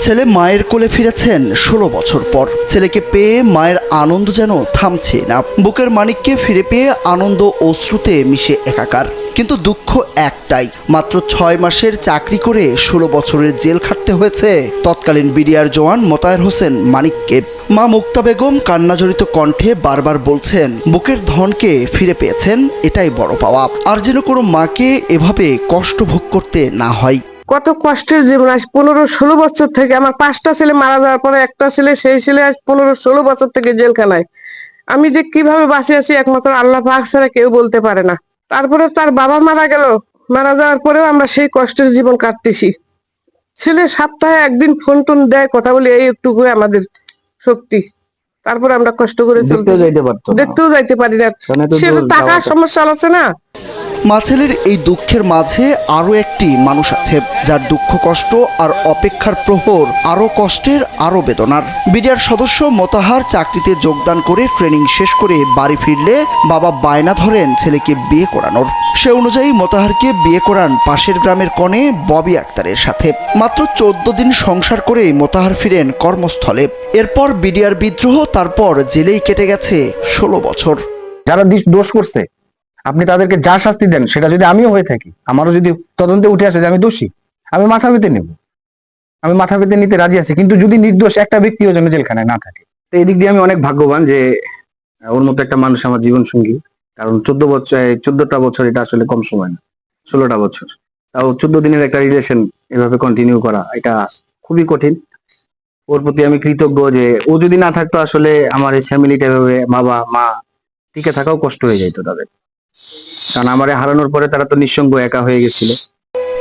ছেলে মায়ের কোলে ফিরেছেন ষোলো বছর পর। ছেলেকে পেয়ে মায়ের আনন্দ যেন থামছে না। বুকের মানিককে ফিরে পেয়ে আনন্দ অশ্রুতে মিশে একাকার। কিন্তু দুঃখ একটাই, মাত্র ছয় মাসের চাকরি করে ষোলো বছরের জেল খাটতে হয়েছে তৎকালীন বিডিআর জওয়ান মোতায়ের হোসেন মানিককে। মা মুক্তা বেগম কান্নাজড়িত কণ্ঠে বারবার বলছেন, বুকের ধনকে ফিরে পেয়েছেন, এটাই বড় পাওয়া। আর যেন কোনো মাকে এভাবে কষ্ট ভোগ করতে না হয়। কত কষ্টের জীবন। আজ পনেরো ষোলো বছর থেকে আমার পাঁচটা ছেলে মারা যাওয়ার পরে একটা ছেলে সেই ছেলে আজ পনেরো ষোলো বছর থেকে জেলখানায়। আমি যে কীভাবে বাঁচে আছি একমাত্র আল্লাহ পাক ছাড়া কেউ বলতে পারে না। তারপরে তার বাবা মারা গেল। মারা যাওয়ার পরেও আমরা সেই কষ্টের জীবন কাটতেছি। ছেলে সপ্তাহে একদিন ফোন টোন দেয় কথা বলি এই একটু আমাদের শক্তি। তারপরে আমরা কষ্ট করে চলতে দেখতেও যাইতে পারতো দেখতেও যাইতে পারি না। সে তো টাকার সমস্যা আছে না? মা ছেলের এই দুঃখের মাঝে আরও একটি মানুষ আছে, যার দুঃখ কষ্ট আর অপেক্ষার প্রহর, আরও কষ্টের, আরও বেদনার। বিডিআর সদস্য মোতাহার চাকরিতে যোগদান করে ট্রেনিং শেষ করে বাড়ি ফিরলে বাবা বায়না ধরেন ছেলেকে বিয়ে করানোর। সে অনুযায়ী মোতাহারকে বিয়ে করান পাশের গ্রামের কনে ববি আক্তারের সাথে। মাত্র চোদ্দ দিন সংসার করে মোতাহার ফিরেন কর্মস্থলে। এরপর বিডিআর বিদ্রোহ, তারপর জেলেই কেটে গেছে ষোলো বছর। যারা দোষ করছে আপনি তাদেরকে যা শাস্তি দেন, সেটা যদি আমিও হয়ে থাকি, আমারও যদি তদন্তে উঠে আসে যে আমি দোষী, আমি মাথা পেতে নেব। আমি মাথা পেতে নিতে রাজি আছি, কিন্তু যদি নির্দোষ একটা ব্যক্তিও যেন জেলখানায় না থাকে। তো এই দিক দিয়ে আমি অনেক ভাগ্যবান যে ওর মতো একটা মানুষ আমার জীবন সঙ্গী কারণ চোদ্দ বছর চোদ্দটা বছর এটা আসলে কম সময় না, ষোলোটা বছর। তাও চোদ্দ দিনের একটা রিলেশন এভাবে কন্টিনিউ করা, এটা খুবই কঠিন। ওর প্রতি আমি কৃতজ্ঞ যে, ও যদি না থাকতো আসলে আমার এই ফ্যামিলিটা এভাবে বাবা মা টিকে থাকাও কষ্ট হয়ে যাইতো তাদের। কারণ আমারে হারানোর পরে তারা তো নিঃসঙ্গ একা হয়ে গেছিল।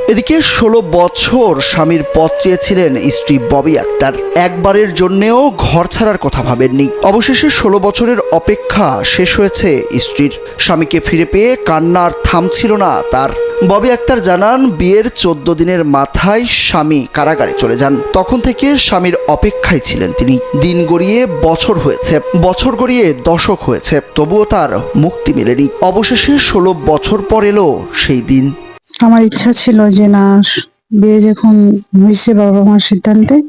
এদিকে ষোলো বছর স্বামীর পথ চেয়েছিলেন স্ত্রী ববি আক্তার। একবারের জন্যেও ঘর ছাড়ার কথা ভাবেননি। অবশেষে ষোলো বছরের অপেক্ষা শেষ হয়েছে স্ত্রীর। স্বামীকে ফিরে পেয়ে কান্নার থামছিল না তার। ববি আক্তার জানান, বিয়ের চোদ্দ দিনের মাথায় স্বামী কারাগারে চলে যান। তখন থেকে স্বামীর অপেক্ষায় ছিলেন তিনি। দিন গড়িয়ে বছর হয়েছে। বছর গড়িয়ে দশক হয়েছে। তবুও তার মুক্তি মেলেনি। অবশেষে ষোলো বছর পর এলো সেই দিন। আমার ইচ্ছা ছিল যে না, বিয়ে যখন হয়েছে বাবা মার সিদ্ধান্তে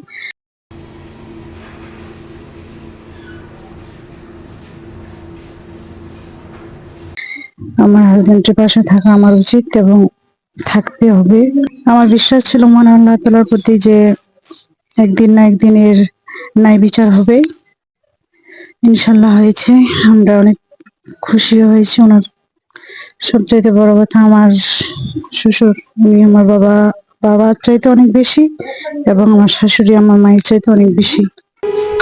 আমার হাজবেন্ডের পাশে থাকা আমার উচিত এবং থাকতে হবে। আমার বিশ্বাস ছিল মনে আল্লাহ তালার প্রতি যে একদিন না একদিন এর ন্যায় বিচার হবে। ইনশাল্লাহ হয়েছে। আমরা অনেক খুশি হয়েছি। ওনার সবচাইতে বড় কথা আমার শ্বশুর, উনি আমার বাবা, বাবার চাইতে অনেক বেশি এবং আমার শাশুড়ি আমার মায়ের চাইতে অনেক বেশি।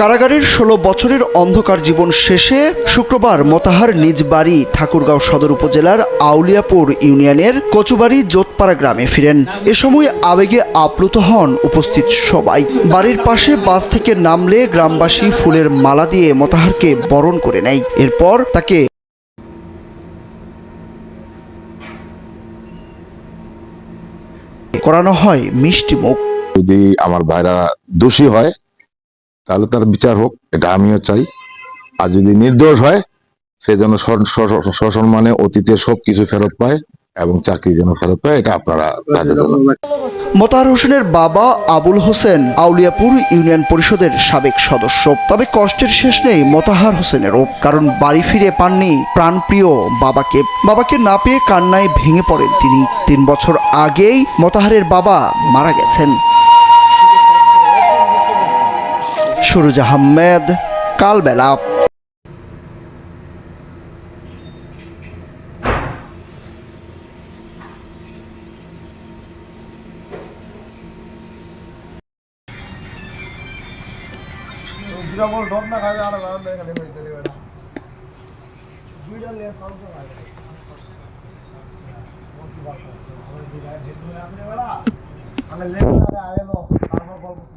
কারাগারের ষোলো বছরের অন্ধকার জীবন শেষে শুক্রবার মতাহার নিজ বাড়ি ঠাকুরগাঁও সদর উপজেলার আউলিয়াপুর ইউনিয়নের কচুবাড়ি জোতপাড়া গ্রামে ফিরেন। এ সময় আবেগে আপ্লুত হন উপস্থিত সবাই। বাড়ির পাশে বাস থেকে নামলে গ্রামবাসী ফুলের মালা দিয়ে মতাহারকে বরণ করে নেয়। এরপর তাকে করানো হয় মিষ্টি মুখ। যদি আমার ভাইরা দোষী হয় তাহলে তার বিচার হোক, এটা আমিও চাই। আর যদি নির্দোষ হয়, সে যেন সসম্মানে অতীতের সব কিছু ফেরত পায় এবং চাকরি যেন ফেরত পায়, এটা আপনারা তাদের জন্য। মোতাহার হোসেনের বাবা আবুল হোসেন আউলিয়াপুর ইউনিয়ন পরিষদের সাবেক সদস্য। তবে কষ্টের শেষ নেই মোতাহার হোসেনেরও, কারণ বাড়ি ফিরে পাননি প্রাণপ্রিয় বাবাকে। বাবাকে না পেয়ে কান্নায় ভেঙে পড়েন তিনি। তিন বছর আগেই মোতাহারের বাবা মারা গেছেন। সুরুজ আহমেদ কালবেলা। লেভেল না আগে যে লেভেল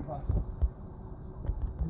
দেখো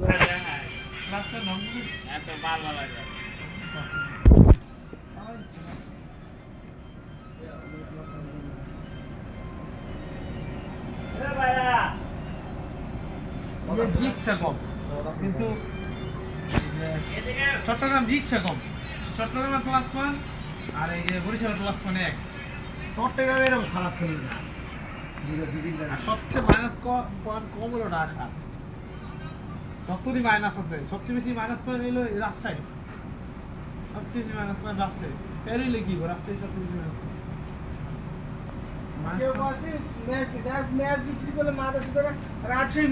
করে দেখায় রাস্তার নাম এত ভালো লাগে। জিতছে কম কিন্তু চট্টগ্রাম জিতছে কম চট্টগ্রামের প্লাস পয়েন্ট আর এই যে বরিশালের প্লাস পয়েন্ট এক চট্টগ্রামে এরকম খারাপ খেলি না সবচেয়ে মাইনাস পয়েন্ট কম হলো ঢাকা যতটি মাইনাস আছে সবচেয়ে বেশি মাইনাস পয়েন্ট এই রাজশাহী সবচেয়ে বেশি মাইনাস পয়েন্ট রাজশাহী চাইলে কি রাজশাহী সবচেয়ে বেশি minus point। কেউ বসে ম্যাচ ম্যাচ বিক্রি করলে মাদের সাথে রাত্রি